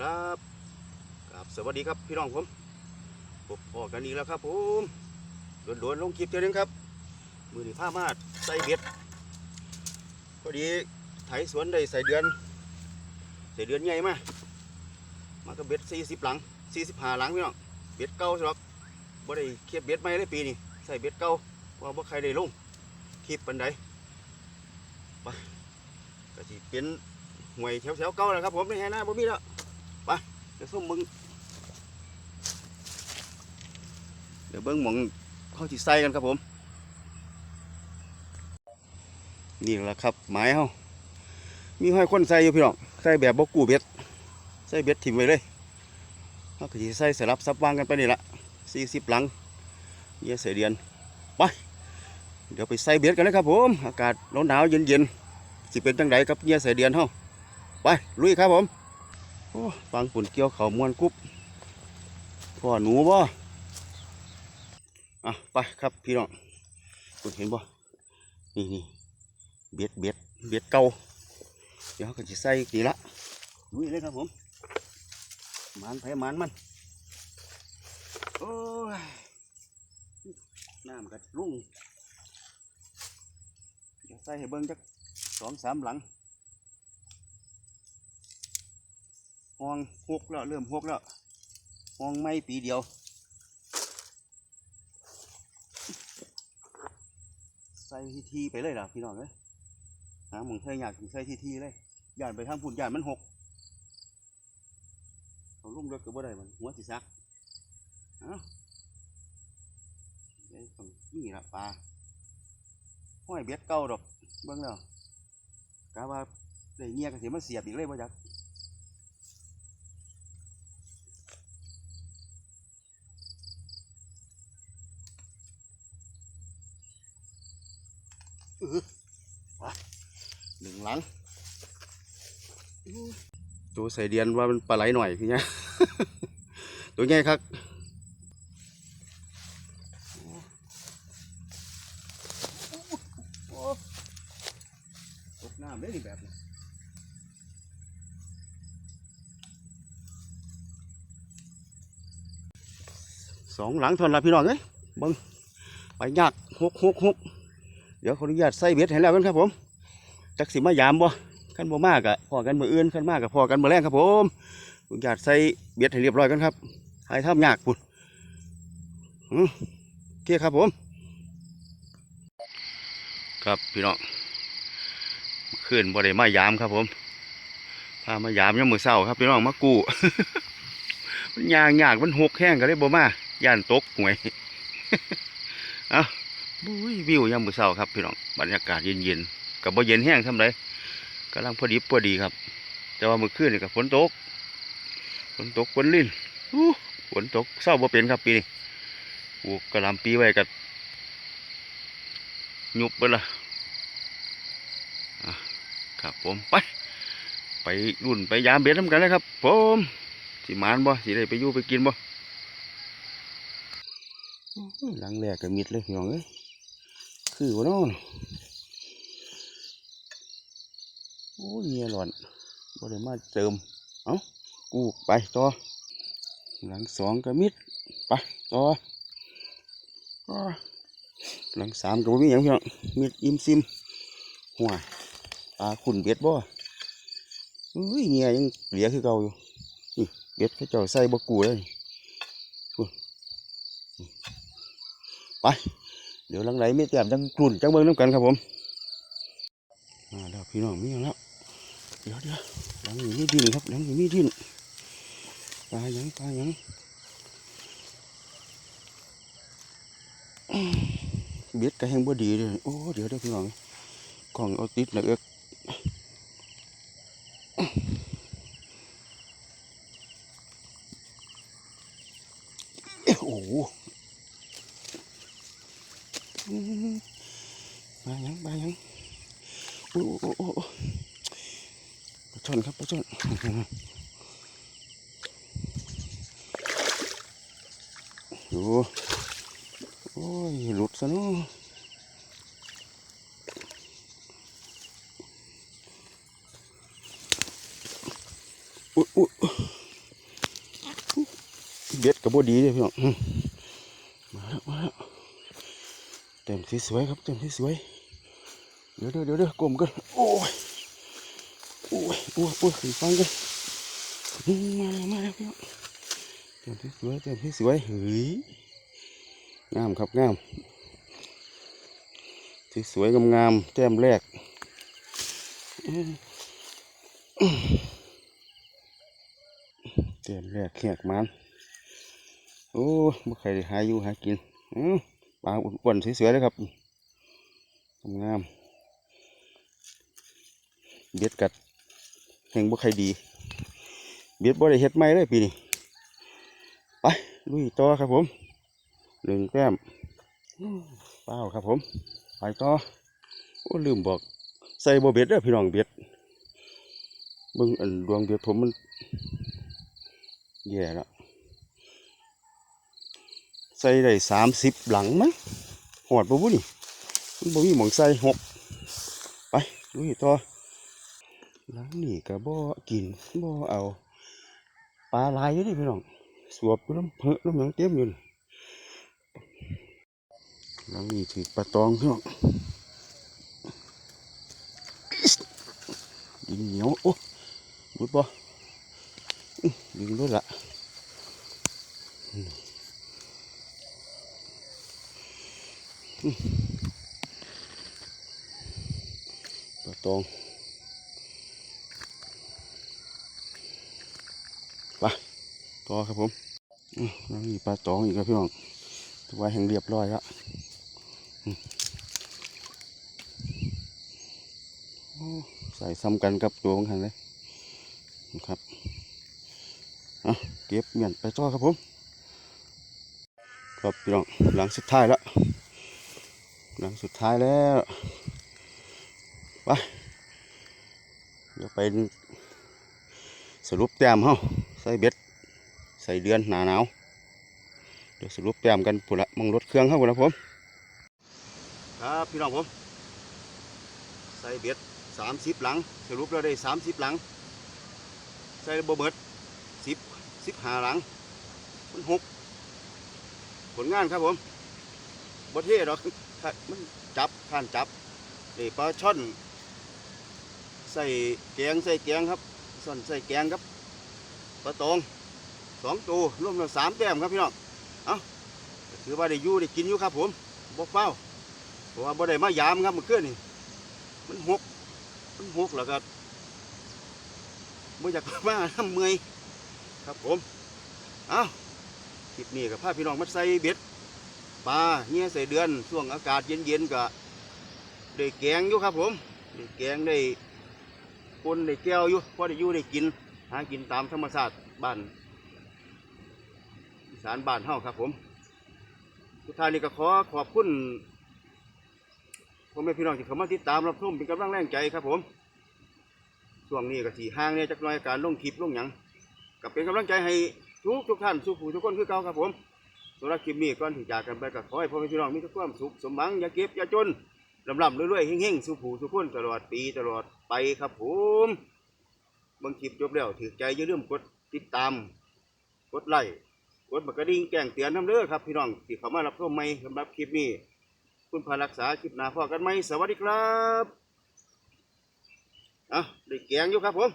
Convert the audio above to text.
ครับครับสวัสดีครับพี่น้องผมพบพอกันอีกแล้วครับผมโดนๆลงคลิปเจอนึงครับ มือนีผ้ามาดใส่เบ็ดพอดีไถสวนได้ใส่เดือน ใส่เดือนใหญ่มามาก็เบ็ดสี่สิบหลังสี่สิบห้าหลังพี่น้องเบ็ดเก่าใช่หรอกบ่ได้เคียบเบ็ดใหม่เลยปีนี้ใส่เบ็ดเก่าว่าบ่ใครได้ลงคลิปปันใดไปก็สิเป็นหวยแถวๆเก่าแหละครับผมนี่แฮนะบ่มีแล้ว เดี๋ยวส้มมึงเดี๋ยวเบิ้งหมองเข้าที่ใส่กันครับผม นี่แหละครับหมายเฮามีห้อยคนใส่อยู่พี่น้องใส่แบบบกูเบ็ดใส่เบ็ดถิ่มไว้เลยเฮาก็สิใส่สลับซับวางกันไปนี่ละ40หลังเยี่ยเสียเดือนไปเดี๋ยวไปใส่เบ็ดกันเลยครับผม อากาศหนาวเย็นๆสิเป็นจังไดกับเยี่ยเสียเดือนเฮาไปลุยครับผม โอ้ฟังปุ่นเกี่ยวเขามวนกุ๊บพ่อหนูบ่อะไปครับพี่น้องคุณเห็นบ่นี่นี่เบ็ดเบ็ดเบ็ดเก่าเดี๋ยวก็จะใส่กี่ละลุยเลยครับผมมันไผมันมันโอ้ยน้ำกัดลุ่งเดี๋ยวใส่ให้เบิ้งจักสองสามหลัง ห้องหกแล้ว เริ่มหกแล้วห้องไม่ปีเดียวใส่ทีทีไปเลยล่ะพี่น้องเอ้ยหาหมองใส่อยากใส่ทีทีๆเลยหย่านไปทางพุ่นหย่านมันหกเอาลุ่มเลือกก็บ่ได้มันหัวสิซักเอ้าเอ้ยต้องนี่ละปลาห้อยเบ็ดเก่าดอกเบิ่งแล้วกะว่าได้เงียกันสิมาเสียบอีกเลยบ่จัก หนึ่งหลังตัวใส่เดียนว่ามันปลาไหลหน่อยพี่เนี่ยตัวใหญ่ครับตกน้ำได้ดีแบบนี้สองหลังเทานนละพี่น้องเอ้ยเบังไปยากหกหกหกเดี๋ยวขออนุญาตใส่เบ็ดให้แล้วกันครับผม จักสิมายามบ่ขั้นบ่มากอะพอกันมืออื่นขั้นมากกับพอกันมือแรงครับผมขออนุญาตใส่เบ็ดให้เรียบร้อยกันครับให้ทำยากปุ่นอือโอเคครับผม ครับพี่น้องขึ้นบ่ได้มายามครับผมพามายามยังมือเศร้าครับพี่น้องมากู้มันยางยากมันหกแห้งก็เลยบ่มาย่านตกหวยเอาบุ้ยวิวยามมือเช้าครับพี่น้องบรรยากาศเย็นๆ กับบ่เย็นแห้งทำไรกำลังพอดีพอดีครับ แต่ว่ามื้อคืนนี่กับฝนตกฝนตกฝนลิ่นฝนตกเศร้าบ่เป็นครับปีนี้ปลูกกระลำปีไว้กับยุบไปละอะครับผมไป ไปรุ่นไปยามเบ็ดทำกันเลยครับ ผมสิมานบ่สิได้ไปยู่ไปกินบ่หลังแรกก็มิดเลยพี่น้องเอ้ยคือวะเนาะ โอ้ยเงียหลอนบ่ได้มาเติม เอ้ากูไปต่อ หลังสองก็มิด ไปต่อหลังสามก็บ่มีหยังเพี่น้องมิดอิ่มซิมหัวปลาขุนเบ็ดบ่อุ้ยเงียยังเหลือคือเก่าอยู่นี่เบ็ดเขาเจ้าใส่บ่กูเลยไป เดี๋ยวหลังไหนไม่แต้มจังกลุ่นจังเบิ้งน้ำกันครับผมมาแล้วพี่น้องมีอย่างแล้ว เดี๋ยวเดี๋ยวหลังอยู่มีดินครับหลังอยู่มีดินปลาหยังปลาหยังเบ็ดกระแหงบ่ดีเลยโอ้เดี๋ยวเดี๋ยวพี่น้องกล่องเอาติดนะเอิกโอ้โหมายังมายังโอ้โอ้โอ้ ช่อนครับปลาช่อนดูโอ้ยหลุดซะเนาะอุ๊ยอุ๊ยเบ็ดกับบดีเลยพี่น้องมาแล้วมาแล้วเต็มที่สวยครับเต็มที่สวยเดี๋ยวเดี๋ยวเดี๋ยวกลมกันโอ้ย อ้ยโอ้ยโอ้ยขึ้นฟังกันอืมมาแล้วมาแล้วพี่น้องเต็มที่สวยเต็มที่สวยเฮ้ยงามครับงามที่สวยงามๆแต้มแรกแต้มแรกแขกมันโอ้ยบ่ใครได้หาอยู่หากินอือปลาอ้วนๆสวยๆเลยครับงามเบ็ดกัด แห่งบ่ใครดี เบ็ดบ่ได้เฮ็ดใหม่เลยปีนี้ไปลุยต่อครับผมหนึ่งแต้มเปล่าครับผม ไปต่อโอ้ลืมบอก ใส่บ่เบ็ดเด้อพี่น้องเบ็ดเบิ่งอันดวงเบ็ดผมมันแย่แล้วใส่ได้สามสิบหลังมั้งหอดบ่บุนี่มันบ่มีหมองใส่หกไปลุยต่อ หลังนี่ก็บ่กินบ่เอาปลาลายอยู่นี่พี่น้องสวบอยู่น้ำเพอะน้ำหยังเต็มอยู่หลังนี่ถือปลาตองพี่น้องดินเหนียวโอ้บุดบ่ดึงด้วยละปลาตองไป ต่อครับผมอื้อแล้วมีปลาตองอีกครับพี่น้องตัวไว้แห่งเรียบร้อยแล้วใส่ซ้ำกันกับตัวของหันเลยนะครับอะเก็บเมียนไปต่อครับผมครับพี่น้องหลังสุดท้ายแล้ว หลังสุดท้ายแล้วไปเดี๋ยวไปสรุปแต้มเฮาใส่เบ็ด ส่เดือนหนาหนาวเดี๋ยวสรุปแต้มกันปุ่นละมองรถเครื่องเข้าปุ่นะผมครับพี่น้องผม ใส่เบ็ดสามสิบหลัง สรุปแล้วได้สามสิบหลัง ใส่บ่เบิดสิบสิบห้าหลังมันหกผลงานครับผมบ่เท่ดอกถ้ามันจับท่านจับนี่ปลาช่อนใส่แกงใส่แกงครับส่วนใส่แกงครับปลาตอง สองตัวรวมแล้วสามแต้มครับพี่น้องเอาถือว่าได้อยู่ได้กินอยู่ครับ ผมบ่เฝ้าเพราะว่าบ่ได้มายามครับเมื่อคืนนี่มันหกมันหกแล้วก็บ่อยากมาทำเมื่อยครับผมเอาคลิปนี้กับพาพี่น้องมาใส่เบ็ดปลาเงี้ยใส่เดือนช่วงอากาศเย็นๆก็ได้แกงอยู่ครับ ผมได้แกงได้ปนได้แก้วอยู่พอได้อยู่ได้กินหากินตามธรรมชาติบ้าน สานบ้านเฮาครับ ผมสุดท้ายนี้ก็ขอขอบคุณพ่อแม่พี่น้องที่เข้ามาติดตามรับชมเป็นกำลังแรงใจครับ ผมช่วงนี้ก็สีห่างเนี่ยจากน้อยการลงคลิปลงหยังก็เป็นกำลังใจให้ทุกทุกท่านสู้ผู้ทุกคนคือเก่าครับผมสำหรับคลิปนี้ก่อนที่จากกันไปก็ขอให้พ่อแม่พี่น้องมีแต่ความสุขสมหวังอย่าเก็บอย่าจนลำลำรวยๆเฮงๆสุขูสุขคนตลอดปีตลอดไปครับผมบางคลิปจบแล้วถือใจอย่าลืมกดติดตาม กดไลค์ กดบักกระดิ่งแจ้งเตือนน้ำเด้อครับพี่น้องที่เข้ามารับชมใหม่สำหรับคลิปนี้ คุณพารักษาคลิปหน้าพอกันไหมสวัสดีครับอะได้แกงอยู่ครับผม